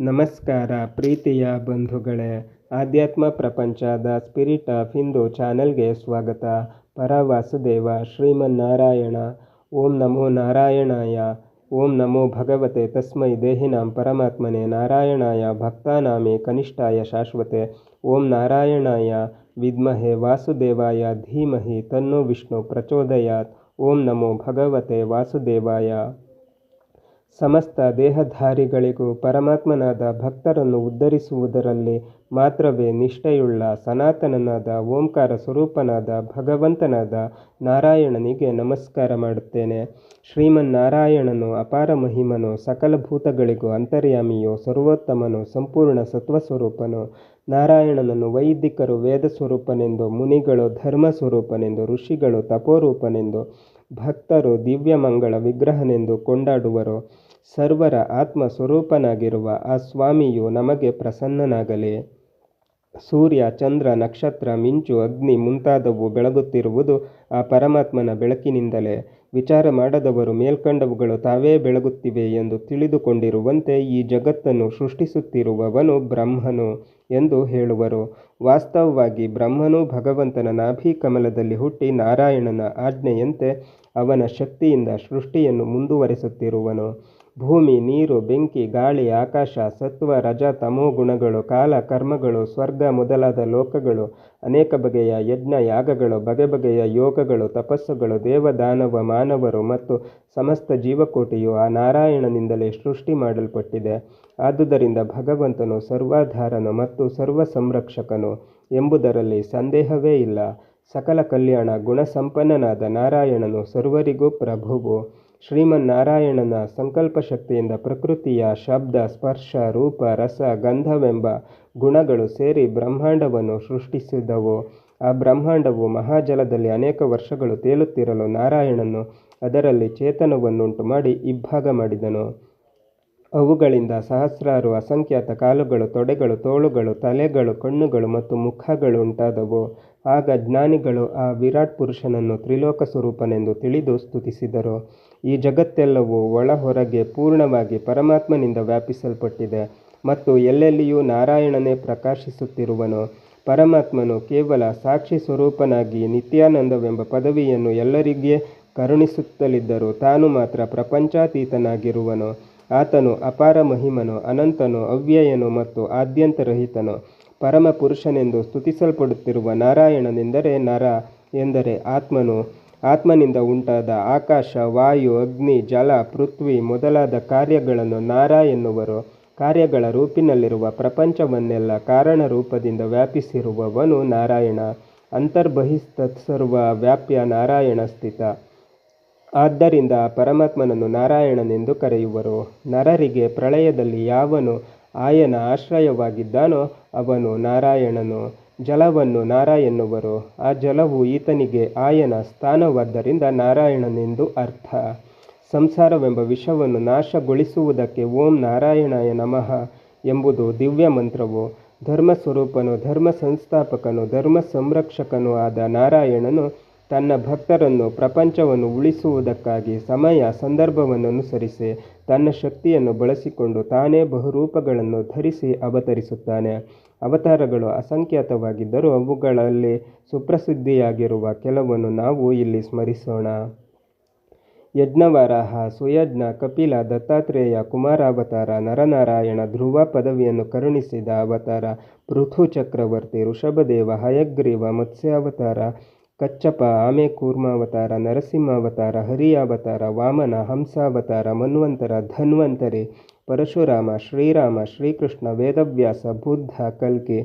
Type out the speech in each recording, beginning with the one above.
ನಮಸ್ಕಾರ ಪ್ರೀತಿಯ ಬಂಧುಗಳೇ, ಆಧ್ಯಾತ್ಮ ಪ್ರಪಂಚ ದ ಸ್ಪಿರಿಟ್ ಆಫ್ ಹಿಂದೂ ಚಾನೆಲ್ಗೆ ಸ್ವಾಗತ. ಪರ ವಾಸುದೇವ ಶ್ರೀಮನ್ನಾರಾಯಣ. ಓಂ ನಮೋ ನಾರಾಯಣಾಯ. ಓಂ ನಮೋ ಭಗವತೆ ತಸ್ಮೈ ದೇಹಿನಾಂ ಪರಮಾತ್ಮನೆ ನಾರಾಯಣಾಯ. ಭಕ್ತಾನಾಮೇ ಕನಿಷ್ಠಾಯ ಶಾಶ್ವತೆ. ಓಂ ನಾರಾಯಣಾಯ. ವಿದ್ಮಹೆ ವಾಸುದೇವಾಯ. ಧೀಮಹಿ ತನ್ನೋ ವಿಷ್ಣು ಪ್ರಚೋದಯಾತ್. ಓಂ ನಮೋ ಭಗವತೆ ವಾಸುದೇವಾಯ. ಸಮಸ್ತ ದೇಹಧಾರಿಗಳಿಗೂ ಪರಮಾತ್ಮನಾದ ಭಕ್ತರನ್ನು ಉದ್ಧರಿಸುವುದರಲ್ಲಿ ಮಾತ್ರವೇ ನಿಷ್ಠೆಯುಳ್ಳ ಸನಾತನನಾದ ಓಂಕಾರ ಸ್ವರೂಪನಾದ ಭಗವಂತನಾದ ನಾರಾಯಣನಿಗೆ ನಮಸ್ಕಾರ ಮಾಡುತ್ತೇನೆ. ಶ್ರೀಮನ್ನಾರಾಯಣನು ಅಪಾರ ಮಹಿಮನು, ಸಕಲ ಭೂತಗಳಿಗೂ ಅಂತರ್ಯಾಮಿಯು, ಸರ್ವೋತ್ತಮನು, ಸಂಪೂರ್ಣ ಸತ್ವಸ್ವರೂಪನು. ನಾರಾಯಣನನ್ನು ವೈದಿಕರು ವೇದ ಸ್ವರೂಪನೆಂದು ಮುನಿಗಳು ಧರ್ಮ ಸ್ವರೂಪನೆಂದು ಋಷಿಗಳು ತಪೋರೂಪನೆಂದು ಭಕ್ತರು ದಿವ್ಯಮಂಗಳ ವಿಗ್ರಹನೆಂದು ಕೊಂಡಾಡುವರು. ಸರ್ವರ ಆತ್ಮ ಸ್ವರೂಪನಾಗಿರುವ ಆ ಸ್ವಾಮಿಯು ನಮಗೆ ಪ್ರಸನ್ನನಾಗಲಿ. ಸೂರ್ಯ, ಚಂದ್ರ, ನಕ್ಷತ್ರ, ಮಿಂಚು, ಅಗ್ನಿ ಮುಂತಾದವು ಬೆಳಗುತ್ತಿರುವುದು ಆ ಪರಮಾತ್ಮನ ಬೆಳಕಿನಿಂದಲೇ. ವಿಚಾರ ಮಾಡದವರು ಮೇಲ್ಕಂಡವುಗಳು ತಾವೇ ಬೆಳಗುತ್ತಿವೆ ಎಂದು ತಿಳಿದುಕೊಂಡಿರುವಂತೆ ಈ ಜಗತ್ತನ್ನು ಸೃಷ್ಟಿಸುತ್ತಿರುವವನು ಬ್ರಹ್ಮನು ಎಂದು ಹೇಳುವರು. ವಾಸ್ತವವಾಗಿ ಬ್ರಹ್ಮನು ಭಗವಂತನ ನಾಭಿ ಕಮಲದಲ್ಲಿ ಹುಟ್ಟಿ ನಾರಾಯಣನ ಆಜ್ಞೆಯಂತೆ ಅವನ ಶಕ್ತಿಯಿಂದ ಸೃಷ್ಟಿಯನ್ನು ಮುಂದುವರೆಸುತ್ತಿರುವನು. ಭೂಮಿ, ನೀರು, ಬೆಂಕಿ, ಗಾಳಿ, ಆಕಾಶ, ಸತ್ವ, ರಜ, ತಮೋ ಗುಣಗಳು, ಕಾಲ, ಕರ್ಮಗಳು, ಸ್ವರ್ಗ ಮೊದಲಾದ ಲೋಕಗಳು, ಅನೇಕ ಬಗೆಯ ಯಜ್ಞ ಯಾಗಗಳು, ಬಗೆ ಬಗೆಯ ಯೋಗಗಳು, ತಪಸ್ಸುಗಳು, ದೇವದಾನವ, ಮಾನವರು ಮತ್ತು ಸಮಸ್ತ ಜೀವಕೋಟಿಯು ಆ ನಾರಾಯಣನಿಂದಲೇ ಸೃಷ್ಟಿ ಮಾಡಲ್ಪಟ್ಟಿದೆ. ಆದುದರಿಂದ ಭಗವಂತನು ಸರ್ವಾಧಾರನು ಮತ್ತು ಸರ್ವ ಸಂರಕ್ಷಕನು ಎಂಬುದರಲ್ಲಿ ಸಂದೇಹವೇ ಇಲ್ಲ. ಸಕಲ ಕಲ್ಯಾಣ ಗುಣಸಂಪನ್ನನಾದ ನಾರಾಯಣನು ಸರ್ವರಿಗೂ ಪ್ರಭುವು. ಶ್ರೀಮನ್ನಾರಾಯಣನ ಸಂಕಲ್ಪ ಶಕ್ತಿಯಿಂದ ಪ್ರಕೃತಿಯ ಶಬ್ದ, ಸ್ಪರ್ಶ, ರೂಪ, ರಸ, ಗಂಧವೆಂಬ ಗುಣಗಳು ಸೇರಿ ಬ್ರಹ್ಮಾಂಡವನ್ನು ಸೃಷ್ಟಿಸಿದವು. ಆ ಬ್ರಹ್ಮಾಂಡವು ಮಹಾಜಲದಲ್ಲಿ ಅನೇಕ ವರ್ಷಗಳು ತೇಲುತ್ತಿರಲು ನಾರಾಯಣನು ಅದರಲ್ಲಿ ಚೇತನವನ್ನುಂಟು ಮಾಡಿ ಇಬ್ಬಾಗ ಮಾಡಿದನು. ಅವುಗಳಿಂದ ಸಹಸ್ರಾರು ಅಸಂಖ್ಯಾತ ಕಾಲುಗಳು, ತೊಡೆಗಳು, ತೋಳುಗಳು, ತಲೆಗಳು, ಕಣ್ಣುಗಳು ಮತ್ತು ಮುಖಗಳು ಉಂಟಾದವು. ಆಗ ಜ್ಞಾನಿಗಳು ಆ ವಿರಾಟ್ ಪುರುಷನನ್ನು ತ್ರಿಲೋಕ ಸ್ವರೂಪನೆಂದು ತಿಳಿದು ಸ್ತುತಿಸಿದರು. ಈ ಜಗತ್ತೆಲ್ಲವೂ ಒಳ ಹೊರಗೆ ಪೂರ್ಣವಾಗಿ ಪರಮಾತ್ಮನಿಂದ ವ್ಯಾಪಿಸಲ್ಪಟ್ಟಿದೆ ಮತ್ತು ಎಲ್ಲೆಲ್ಲಿಯೂ ನಾರಾಯಣನೇ ಪ್ರಕಾಶಿಸುತ್ತಿರುವನು. ಪರಮಾತ್ಮನು ಕೇವಲ ಸಾಕ್ಷಿ ಸ್ವರೂಪನಾಗಿ ನಿತ್ಯಾನಂದವೆಂಬ ಪದವಿಯನ್ನು ಎಲ್ಲರಿಗೆ ಕರುಣಿಸುತ್ತಲಿದ್ದರೂ ತಾನು ಮಾತ್ರ ಪ್ರಪಂಚಾತೀತನಾಗಿರುವನು. ಆತನು ಅಪಾರ ಮಹಿಮನು, ಅನಂತನು ಅವ್ಯಯನು ಮತ್ತು ಆದ್ಯಂತರಹಿತನು. ಪರಮ ಪುರುಷನೆಂದು ಸ್ತುತಿಸಲ್ಪಡುತ್ತಿರುವ ನಾರಾಯಣನೆಂದರೆ ನರ ಎಂದರೆ ಆತ್ಮನು. ಆತ್ಮನಿಂದ ಉಂಟಾದ ಆಕಾಶ, ವಾಯು, ಅಗ್ನಿ, ಜಲ, ಪೃಥ್ವಿ ಮೊದಲಾದ ಕಾರ್ಯಗಳನ್ನು ನಾರ ಎನ್ನುವರು. ಕಾರ್ಯಗಳ ರೂಪಿನಲ್ಲಿರುವ ಪ್ರಪಂಚವನ್ನೆಲ್ಲ ಕಾರಣ ರೂಪದಿಂದ ವ್ಯಾಪಿಸಿರುವವನು ನಾರಾಯಣ. ಅಂತರ್ಬಹಿಸ್ತತ್ಸರ್ವ ವ್ಯಾಪ್ಯ ನಾರಾಯಣ ಸ್ಥಿತ. ಆದ್ದರಿಂದ ಪರಮಾತ್ಮನನ್ನು ನಾರಾಯಣನೆಂದು ಕರೆಯುವರು. ನರರಿಗೆ ಪ್ರಳಯದಲ್ಲಿ ಯಾವನು ಆಯನ ಆಶ್ರಯವಾಗಿದ್ದಾನೋ ಅವನು ನಾರಾಯಣನು. ಜಲವನ್ನು ನಾರ ಎನ್ನುವರು ಆ ಜಲವು ಈತನಿಗೆ ಆಯನ ಸ್ಥಾನವಾದ್ದರಿಂದ ನಾರಾಯಣನೆಂದು ಅರ್ಥ. ಸಂಸಾರವೆಂಬ ವಿಷವನ್ನು ನಾಶಗೊಳಿಸುವುದಕ್ಕೆ ಓಂ ನಾರಾಯಣಾಯ ನಮಃ ಎಂಬುದು ದಿವ್ಯ ಮಂತ್ರವು. ಧರ್ಮ ಸ್ವರೂಪನು ಧರ್ಮ ಸಂಸ್ಥಾಪಕನು ಧರ್ಮ ಸಂರಕ್ಷಕನೂ ಆದ ನಾರಾಯಣನು ತನ್ನ ಭಕ್ತರನ್ನು ಪ್ರಪಂಚವನ್ನು ಉಳಿಸುವುದಕ್ಕಾಗಿ ಸಮಯ, ಸಂದರ್ಭವನ್ನು ಅನುಸರಿಸಿ ತನ್ನ ಶಕ್ತಿಯನ್ನು ಬಳಸಿಕೊಂಡು ತಾನೇ ಬಹುರೂಪಗಳನ್ನು ಧರಿಸಿ ಅವತರಿಸುತ್ತಾನೆ. ಅವತಾರಗಳು ಅಸಂಖ್ಯಾತವಾಗಿದ್ದರೂ ಅವುಗಳಲ್ಲಿ ಸುಪ್ರಸಿದ್ಧಿಯಾಗಿರುವ ಕೆಲವನ್ನು ನಾವು ಇಲ್ಲಿ ಸ್ಮರಿಸೋಣ. ಯಜ್ಞವರಾಹ, ಸುಯಜ್ಞ, ಕಪಿಲ, ದತ್ತಾತ್ರೇಯ, ಕುಮಾರಾವತಾರ, ನರನಾರಾಯಣ, ಧ್ರುವ ಪದವಿಯನ್ನು ಕರುಣಿಸಿದ ಅವತಾರ ಪೃಥು ಚಕ್ರವರ್ತಿ ಋಷಭದೇವ, ಹಯಗ್ರೀವ, ಮತ್ಸ್ಯಾವತಾರ ಕಚ್ಚಪ ಆಮೆ ಕೂರ್ಮಾವತಾರ ನರಸಿಂಹಾವತಾರ ಹರಿಯಾವತಾರ, ವಾಮನ, ಹಂಸಾವತಾರ, ಮನ್ವಂತರ, ಧನ್ವಂತರಿ, ಪರಶುರಾಮ, ಶ್ರೀರಾಮ, ಶ್ರೀಕೃಷ್ಣ, ವೇದವ್ಯಾಸ, ಬುದ್ಧ ಕಲ್ಕಿ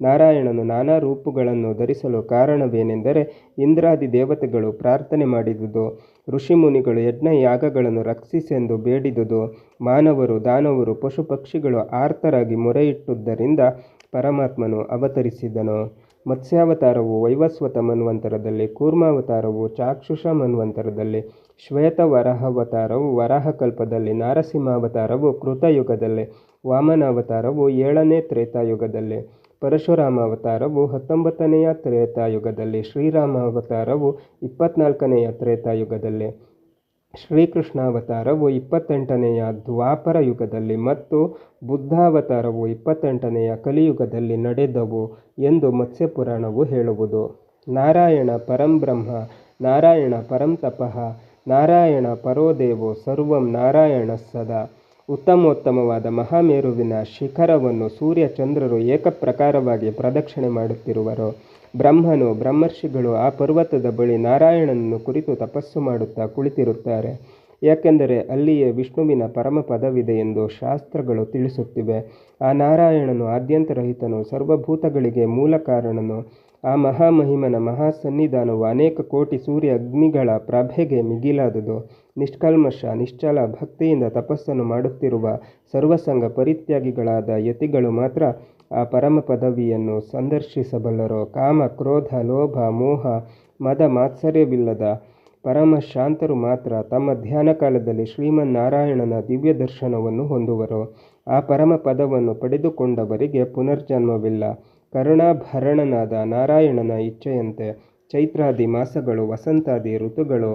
ನಾರಾಯಣನು ನಾನಾ ರೂಪುಗಳನ್ನು ಧರಿಸಲು ಕಾರಣವೇನೆಂದರೆ ಇಂದ್ರಾದಿ ದೇವತೆಗಳು ಪ್ರಾರ್ಥನೆ ಮಾಡಿದುದು, ಋಷಿಮುನಿಗಳು ಯಜ್ಞ ಯಾಗಗಳನ್ನು ರಕ್ಷಿಸೆಂದು ಬೇಡಿದುದು, ಮಾನವರು, ದಾನವರು ಪಶು ಪಕ್ಷಿಗಳು ಆರ್ತರಾಗಿ ಮೊರೆಯಿಟ್ಟುದರಿಂದ ಪರಮಾತ್ಮನು ಅವತರಿಸಿದನು. ಮತ್ಸ್ಯಾವತಾರವು ವೈವಸ್ವತ ಮನ್ವಂತರದಲ್ಲಿ, ಕೂರ್ಮಾವತಾರವು ಚಾಕ್ಷುಷ ಮನ್ವಂತರದಲ್ಲಿ ಶ್ವೇತ ವರಾಹಾವತಾರವು ವರಾಹಕಲ್ಪದಲ್ಲಿ, ನಾರಸಿಂಹಾವತಾರವು ಕೃತಯುಗದಲ್ಲಿ, ವಾಮನಾವತಾರವು ಏಳನೇ ತ್ರೇತಾಯುಗದಲ್ಲಿ ಪರಶುರಾಮ ಅವತಾರವು ಹತ್ತೊಂಬತ್ತನೆಯ ತ್ರೇತಾಯುಗದಲ್ಲಿ ಶ್ರೀರಾಮ ಅವತಾರವು ಇಪ್ಪತ್ನಾಲ್ಕನೆಯ ತ್ರೇತಾಯುಗದಲ್ಲಿ. ಶ್ರೀಕೃಷ್ಣಾವತಾರವು ಇಪ್ಪತ್ತೆಂಟನೆಯ ದ್ವಾಪರ ಯುಗದಲ್ಲಿ ಮತ್ತು ಬುದ್ಧಾವತಾರವು ಇಪ್ಪತ್ತೆಂಟನೆಯ ಕಲಿಯುಗದಲ್ಲಿ ನಡೆದವು ಎಂದು ಮತ್ಸ್ಯಪುರಾಣವು ಹೇಳುವುದು. ನಾರಾಯಣ ಪರಂಬ್ರಹ್ಮ, ನಾರಾಯಣ ಪರಂತಪಃ, ನಾರಾಯಣ ಪರೋದೇವೋ ಸರ್ವಂ ನಾರಾಯಣ ಸದಾ ಉತ್ತಮೋತ್ತಮವಾದ ಮಹಾಮೇರುವಿನ ಶಿಖರವನ್ನು ಸೂರ್ಯ ಚಂದ್ರರು ಏಕಪ್ರಕಾರವಾಗಿ ಪ್ರದಕ್ಷಿಣೆ ಮಾಡುತ್ತಿರುವರು. ಬ್ರಹ್ಮನು ಬ್ರಹ್ಮರ್ಷಿಗಳು ಆ ಪರ್ವತದ ಬಳಿ ನಾರಾಯಣನನ್ನು ಕುರಿತು ತಪಸ್ಸು ಮಾಡುತ್ತಾ ಕುಳಿತಿರುತ್ತಾರೆ. ಯಾಕೆಂದರೆ ಅಲ್ಲಿಯೇ ವಿಷ್ಣುವಿನ ಪರಮ ಪದವಿದೆ ಎಂದು ಶಾಸ್ತ್ರಗಳು ತಿಳಿಸುತ್ತಿವೆ. ಆ ನಾರಾಯಣನು ಆದ್ಯಂತರಹಿತನು, ಸರ್ವಭೂತಗಳಿಗೆ ಮೂಲ ಕಾರಣನು. ಆ ಮಹಾಮಹಿಮನ ಮಹಾಸನ್ನಿಧಾನವು ಅನೇಕ ಕೋಟಿ ಸೂರ್ಯ ಅಗ್ನಿಗಳ ಪ್ರಭೆಗೆ ಮಿಗಿಲಾದುದು. ನಿಷ್ಕಲ್ಮಶ, ನಿಶ್ಚಲ ಭಕ್ತಿಯಿಂದ ತಪಸ್ಸನ್ನು ಮಾಡುತ್ತಿರುವ ಸರ್ವಸಂಗ ಪರಿತ್ಯಾಗಿಗಳಾದ ಯತಿಗಳು ಮಾತ್ರ ಆ ಪರಮ ಪದವಿಯನ್ನು ಸಂದರ್ಶಿಸಬಲ್ಲರೋ ಕಾಮ, ಕ್ರೋಧ, ಲೋಭ, ಮೋಹ, ಮದ, ಮಾತ್ಸರ್ಯವಿಲ್ಲದ ಪರಮ ಶಾಂತರು ಮಾತ್ರ ತಮ್ಮ ಧ್ಯಾನ ಕಾಲದಲ್ಲಿ ಶ್ರೀಮನ್ನಾರಾಯಣನ ದಿವ್ಯ ದರ್ಶನವನ್ನು ಹೊಂದುವರು. ಆ ಪರಮ ಪದವನ್ನು ಪಡೆದುಕೊಂಡವರಿಗೆ ಪುನರ್ಜನ್ಮವಿಲ್ಲ. ಕರುಣಾಭರಣನಾದ ನಾರಾಯಣನ ಇಚ್ಛೆಯಂತೆ ಚೈತ್ರಾದಿ ಮಾಸಗಳು, ವಸಂತಾದಿ ಋತುಗಳು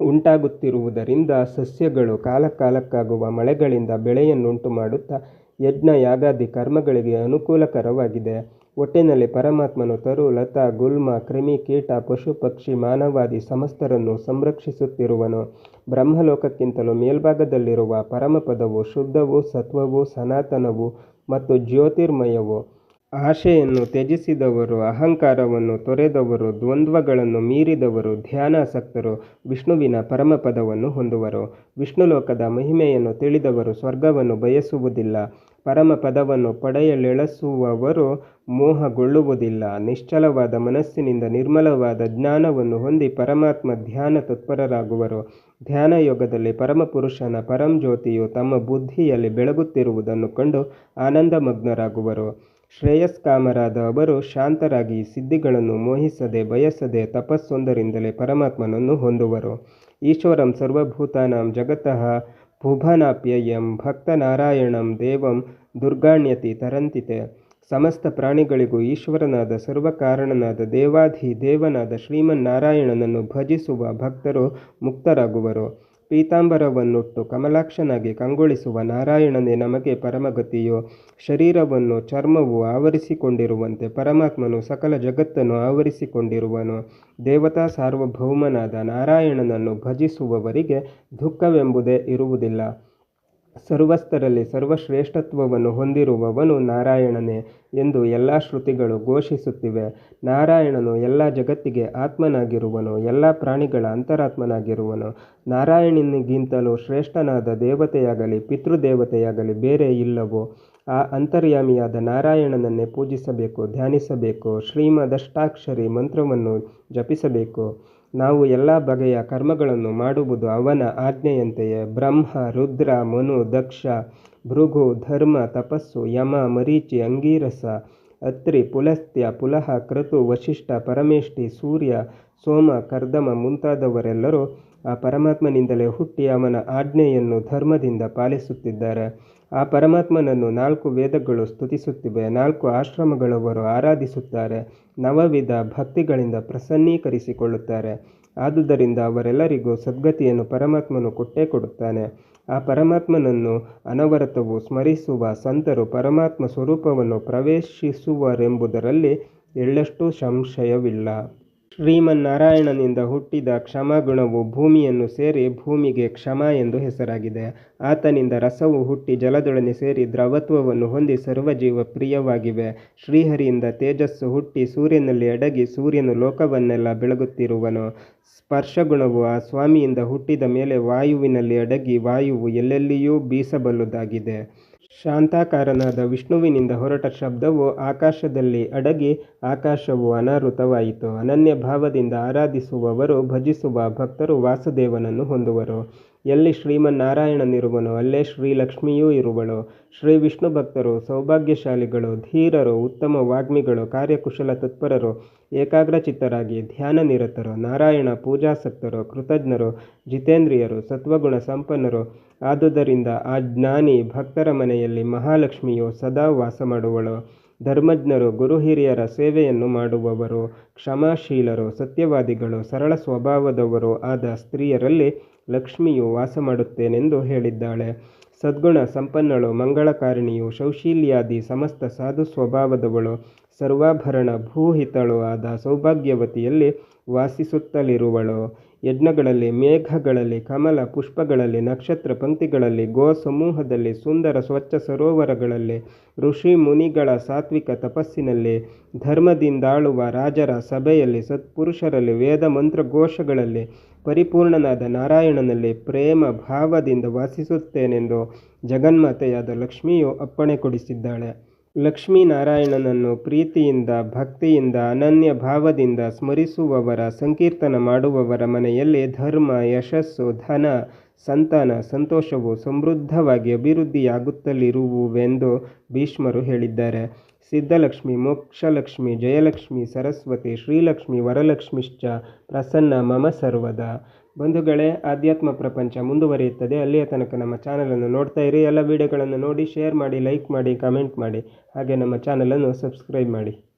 ಉಂಟಾಗುತ್ತಿರುವುದರಿಂದ ಸಸ್ಯಗಳು ಕಾಲಕಾಲಕ್ಕಾಗುವ ಮಳೆಗಳಿಂದ ಬೆಳೆಯನ್ನುಂಟು ಮಾಡುತ್ತಾ ಯಜ್ಞ, ಯಾಗಾದಿ ಕರ್ಮಗಳಿಗೆ ಅನುಕೂಲಕರವಾಗಿದೆ. ಒಟ್ಟಿನಲ್ಲಿ ಪರಮಾತ್ಮನು ತರು, ಲತಾ, ಗುಲ್ಮ, ಕ್ರಿಮಿ, ಕೀಟ, ಪಶು, ಪಕ್ಷಿ, ಮಾನವಾದಿ ಸಮಸ್ತರನ್ನು ಸಂರಕ್ಷಿಸುತ್ತಿರುವನು. ಬ್ರಹ್ಮಲೋಕಕ್ಕಿಂತಲೂ ಮೇಲ್ಭಾಗದಲ್ಲಿರುವ ಪರಮಪದವು ಶುದ್ಧವು, ಸತ್ವವು, ಸನಾತನವು ಮತ್ತು ಜ್ಯೋತಿರ್ಮಯವು. ಆಶೆಯನ್ನು ತ್ಯಜಿಸಿದವರು, ಅಹಂಕಾರವನ್ನು ತೊರೆದವರು, ದ್ವಂದ್ವಗಳನ್ನು ಮೀರಿದವರು, ಧ್ಯಾನಾಸಕ್ತರು, ವಿಷ್ಣುವಿನ ಪರಮಪದವನ್ನು ಹೊಂದುವರು. ವಿಷ್ಣುಲೋಕದ ಮಹಿಮೆಯನ್ನು ತಿಳಿದವರು, ಸ್ವರ್ಗವನ್ನು ಬಯಸುವುದಿಲ್ಲ. ಪರಮಪದವನ್ನು ಪಡೆಯಲೆಳಸುವವರು ಮೋಹಗೊಳ್ಳುವುದಿಲ್ಲ. ನಿಶ್ಚಲವಾದ ಮನಸ್ಸಿನಿಂದ ನಿರ್ಮಲವಾದ ಜ್ಞಾನವನ್ನು ಹೊಂದಿ ಪರಮಾತ್ಮ ಧ್ಯಾನ ತತ್ಪರರಾಗುವರು. ಧ್ಯಾನ ಯೋಗದಲ್ಲಿ ಪರಮಪುರುಷನ ಪರಂಜ್ಯೋತಿಯು ತಮ್ಮ ಬುದ್ಧಿಯಲ್ಲಿ ಬೆಳಗುತ್ತಿರುವುದನ್ನು ಕಂಡು ಆನಂದಮಗ್ನರಾಗುವರು. ಶ್ರೇಯಸ್ಕಾಮರಾದ ಅವರು ಶಾಂತರಾಗಿ ಸಿದ್ಧಿಗಳನ್ನು ಮೋಹಿಸದೆ ಬಯಸದೆ ತಪಸ್ಸೊಂದರಿಂದಲೇ ಪರಮಾತ್ಮನನ್ನು ಹೊಂದುವರು. ಈಶ್ವರಂ ಸರ್ವಭೂತಾನಾಂ ಜಗತಃ ಭುವನಾಪ್ಯಯಂ ಭಕ್ತನಾರಾಯಣಂ ದೇವಂ ದುರ್ಗಾಣ್ಯತಿ ತರಂತಿತೆ. ಸಮಸ್ತ ಪ್ರಾಣಿಗಳಿಗೂ ಈಶ್ವರನಾದ ಸರ್ವಕಾರಣನಾದ ದೇವಾಧಿ ದೇವನಾದ ಶ್ರೀಮನ್ನಾರಾಯಣನನ್ನು ಭಜಿಸುವ ಭಕ್ತರು ಮುಕ್ತರಾಗುವರು. ಪೀತಾಂಬರವನ್ನುಟ್ಟು ಕಮಲಾಕ್ಷನಾಗಿ ಕಂಗೊಳಿಸುವ ನಾರಾಯಣನೇ ನಮಗೆ ಪರಮಗತಿಯು. ಶರೀರವನ್ನು, ಚರ್ಮವು ಆವರಿಸಿಕೊಂಡಿರುವಂತೆ ಪರಮಾತ್ಮನು ಸಕಲ ಜಗತ್ತನ್ನು ಆವರಿಸಿಕೊಂಡಿರುವನು. ದೇವತಾ ಸಾರ್ವಭೌಮನಾದ ನಾರಾಯಣನನ್ನು ಭಜಿಸುವವರಿಗೆ ದುಃಖವೆಂಬುದೇ ಇರುವುದಿಲ್ಲ. ಸರ್ವಸ್ಥರಲ್ಲಿ ಸರ್ವಶ್ರೇಷ್ಠತ್ವವನ್ನು ಹೊಂದಿರುವವನು ನಾರಾಯಣನೇ ಎಂದು ಎಲ್ಲ ಶ್ರುತಿಗಳು ಘೋಷಿಸುತ್ತಿವೆ. ನಾರಾಯಣನು ಎಲ್ಲ ಜಗತ್ತಿಗೆ ಆತ್ಮನಾಗಿರುವನು, ಎಲ್ಲ ಪ್ರಾಣಿಗಳ ಅಂತರಾತ್ಮನಾಗಿರುವನು. ನಾರಾಯಣನಿಗಿಂತಲೂ ಶ್ರೇಷ್ಠನಾದ ದೇವತೆಯಾಗಲಿ, ಪಿತೃದೇವತೆಯಾಗಲಿ ಬೇರೆ ಇಲ್ಲವೋ? ಆ ಅಂತರ್ಯಾಮಿಯಾದ ನಾರಾಯಣನನ್ನೇ ಪೂಜಿಸಬೇಕು, ಧ್ಯಾನಿಸಬೇಕು, ಶ್ರೀಮದಷ್ಟಾಕ್ಷರಿ ಮಂತ್ರವನ್ನು ಜಪಿಸಬೇಕು. ನಾವು ಎಲ್ಲ ಬಗೆಯ ಕರ್ಮಗಳನ್ನು ಮಾಡುವುದು ಅವನ ಆಜ್ಞೆಯಂತೆಯೇ. ಬ್ರಹ್ಮ, ರುದ್ರ, ಮನು, ದಕ್ಷ, ಭೃಗು, ಧರ್ಮ, ತಪಸ್ಸು, ಯಮ, ಮರೀಚಿ, ಅಂಗೀರಸ, ಅತ್ರಿ, ಪುಲಸ್ತ್ಯ, ಪುಲಹ, ಕೃತು, ವಶಿಷ್ಠ, ಪರಮೇಷ್ಠಿ, ಸೂರ್ಯ, ಸೋಮ, ಕರ್ದಮ ಮುಂತಾದವರೆಲ್ಲರೂ ಆ ಪರಮಾತ್ಮನಿಂದಲೇ ಹುಟ್ಟಿ ಅವನ ಆಜ್ಞೆಯನ್ನು ಧರ್ಮದಿಂದ ಪಾಲಿಸುತ್ತಿದ್ದಾರೆ. ಆ ಪರಮಾತ್ಮನನ್ನು ನಾಲ್ಕು ವೇದಗಳು ಸ್ತುತಿಸುತ್ತಿವೆ, ನಾಲ್ಕು ಆಶ್ರಮಗಳವರು ಆರಾಧಿಸುತ್ತಾರೆ, ನವವಿಧ ಭಕ್ತಿಗಳಿಂದ ಪ್ರಸನ್ನೀಕರಿಸಿಕೊಳ್ಳುತ್ತಾರೆ. ಆದುದರಿಂದ ಅವರೆಲ್ಲರಿಗೂ ಸದ್ಗತಿಯನ್ನು ಪರಮಾತ್ಮನು ಕೊಟ್ಟೇ ಕೊಡುತ್ತಾನೆ. ಆ ಪರಮಾತ್ಮನನ್ನು ಅನವರತವು ಸ್ಮರಿಸುವ ಸಂತರು ಪರಮಾತ್ಮ ಸ್ವರೂಪವನ್ನು ಪ್ರವೇಶಿಸುವರೆಂಬುದರಲ್ಲಿ ಎಳ್ಳಷ್ಟು ಸಂಶಯವಿಲ್ಲ. ಶ್ರೀಮನ್ನಾರಾಯಣನಿಂದ ಹುಟ್ಟಿದ ಕ್ಷಮಾಗುಣವು ಭೂಮಿಯನ್ನು ಸೇರಿ ಭೂಮಿಗೆ ಕ್ಷಮ ಎಂದು ಹೆಸರಾಗಿದೆ. ಆತನಿಂದ ರಸವು ಹುಟ್ಟಿ ಜಲದೊಡನೆ ಸೇರಿ ದ್ರವತ್ವವನ್ನು ಹೊಂದಿ ಸರ್ವಜೀವ ಪ್ರಿಯವಾಗಿವೆ. ಶ್ರೀಹರಿಯಿಂದ ತೇಜಸ್ಸು ಹುಟ್ಟಿ ಸೂರ್ಯನಲ್ಲಿ ಅಡಗಿ ಸೂರ್ಯನು ಲೋಕವನ್ನೆಲ್ಲ ಬೆಳಗುತ್ತಿರುವನು. ಸ್ಪರ್ಶಗುಣವು ಆ ಸ್ವಾಮಿಯಿಂದ ಹುಟ್ಟಿದ ಮೇಲೆ ವಾಯುವಿನಲ್ಲಿ ಅಡಗಿ ವಾಯುವು ಎಲ್ಲೆಲ್ಲಿಯೂ ಬೀಸಬಲ್ಲುದಾಗಿದೆ. ಶಾಂತಾಕಾರನಾದ ವಿಷ್ಣುವಿನಿಂದ ಹೊರಟ ಶಬ್ದವು ಆಕಾಶದಲ್ಲಿ ಅಡಗಿ ಆಕಾಶವು ಅನಾವೃತವಾಯಿತು. ಅನನ್ಯ ಭಾವದಿಂದ ಆರಾಧಿಸುವವರು ಭಜಿಸುವ ಭಕ್ತರು ವಾಸುದೇವನನ್ನು ಹೊಂದುವರು. ಎಲ್ಲಿ ಶ್ರೀಮನ್ನಾರಾಯಣನಿರುವನೋ ಅಲ್ಲೇ ಶ್ರೀಲಕ್ಷ್ಮಿಯೂ ಇರುವಳು. ಶ್ರೀ ವಿಷ್ಣು ಭಕ್ತರು, ಸೌಭಾಗ್ಯಶಾಲಿಗಳು, ಧೀರರು, ಉತ್ತಮ ವಾಗ್ಮಿಗಳು, ಕಾರ್ಯಕುಶಲ ತತ್ಪರರು, ಏಕಾಗ್ರಚಿತ್ತರಾಗಿ ಧ್ಯಾನ ನಿರತರು, ನಾರಾಯಣ ಪೂಜಾಸಕ್ತರು, ಕೃತಜ್ಞರು, ಜಿತೇಂದ್ರಿಯರು, ಸತ್ವಗುಣ ಸಂಪನ್ನರು. ಆದುದರಿಂದ ಆ ಜ್ಞಾನಿ ಭಕ್ತರ ಮನೆಯಲ್ಲಿ ಮಹಾಲಕ್ಷ್ಮಿಯು ಸದಾ ವಾಸ ಮಾಡುವಳು. ಧರ್ಮಜ್ಞರು ಗುರು ಹಿರಿಯರ ಸೇವೆಯನ್ನು ಮಾಡುವವರು. ಕ್ಷಮಾಶೀಲರು, ಸತ್ಯವಾದಿಗಳು, ಸರಳ ಸ್ವಭಾವದವರು ಆದ ಸ್ತ್ರೀಯರಲ್ಲಿ ಲಕ್ಷ್ಮಿಯು ವಾಸ ಮಾಡುತ್ತೇನೆಂದು ಹೇಳಿದ್ದಾಳೆ. ಸದ್ಗುಣ, ಸಂಪನ್ನಳು, ಮಂಗಳಕಾರಿಣಿಯು, ಶೌಶೀಲ್ಯಾದಿ, ಸಮಸ್ತ ಸಾಧು ಸ್ವಭಾವದವಳು, ಸರ್ವಾಭರಣ, ಭೂಹಿತಳು ಆದ ಸೌಭಾಗ್ಯವತಿಯಲ್ಲಿ ವಾಸಿಸುತ್ತಲಿರುವಳು. ಯಜ್ಞಗಳಲ್ಲಿ, ಮೇಘಗಳಲ್ಲಿ, ಕಮಲ ಪುಷ್ಪಗಳಲ್ಲಿ, ನಕ್ಷತ್ರ ಪಂಕ್ತಿಗಳಲ್ಲಿ, ಗೋ ಸಮೂಹದಲ್ಲಿ, ಸುಂದರ ಸ್ವಚ್ಛ ಸರೋವರಗಳಲ್ಲಿ, ಋಷಿ ಮುನಿಗಳ ಸಾತ್ವಿಕ ತಪಸ್ಸಿನಲ್ಲಿ, ಧರ್ಮದಿಂದಾಳುವ ರಾಜರ ಸಭೆಯಲ್ಲಿ, ಸತ್ಪುರುಷರಲ್ಲಿ, ವೇದ ಮಂತ್ರಘೋಷಗಳಲ್ಲಿ ಪರಿಪೂರ್ಣನಾದ ನಾರಾಯಣನಲ್ಲಿ ಪ್ರೇಮ ಭಾವದಿಂದ ವಾಸಿಸುತ್ತೇನೆಂದು ಜಗನ್ಮಾತೆಯಾದ ಲಕ್ಷ್ಮಿಯು ಅಪ್ಪಣೆ ಕೊಡಿಸಿದ್ದಾಳೆ. ಲಕ್ಷ್ಮೀನಾರಾಯಣನನ್ನು ಪ್ರೀತಿಯಿಂದ, ಭಕ್ತಿಯಿಂದ, ಅನನ್ಯ ಭಾವದಿಂದ ಸ್ಮರಿಸುವವರ ಸಂಕೀರ್ತನ ಮಾಡುವವರ ಮನೆಯಲ್ಲಿ ಧರ್ಮ, ಯಶಸ್ಸು, ಧನ, ಸಂತಾನ, ಸಂತೋಷವು ಸಮೃದ್ಧವಾಗಿ ಅಭಿವೃದ್ಧಿಯಾಗುತ್ತಲಿರುವುವೆಂದು ಭೀಷ್ಮರು ಹೇಳಿದ್ದಾರೆ. ಸಿದ್ಧಲಕ್ಷ್ಮಿ, ಮೋಕ್ಷಲಕ್ಷ್ಮಿ, ಜಯಲಕ್ಷ್ಮಿ, ಸರಸ್ವತಿ, ಶ್ರೀಲಕ್ಷ್ಮಿ, ವರಲಕ್ಷ್ಮಿಶ್ಚ ಪ್ರಸನ್ನ, ಮಮ ಸರ್ವದ. ಬಂಧುಗಳೇ, ಆಧ್ಯಾತ್ಮ ಪ್ರಪಂಚ ಮುಂದುವರಿಯುತ್ತದೆ. ಅಲ್ಲಿಯ ತನಕ ನಮ್ಮ ಚಾನಲನ್ನು ನೋಡ್ತಾ ಇರಿ. ಎಲ್ಲ ವಿಡಿಯೋಗಳನ್ನು ನೋಡಿ, ಶೇರ್ ಮಾಡಿ, ಲೈಕ್ ಮಾಡಿ, ಕಮೆಂಟ್ ಮಾಡಿ. ಹಾಗೆ ನಮ್ಮ ಚಾನಲನ್ನು ಸಬ್ಸ್ಕ್ರೈಬ್ ಮಾಡಿ.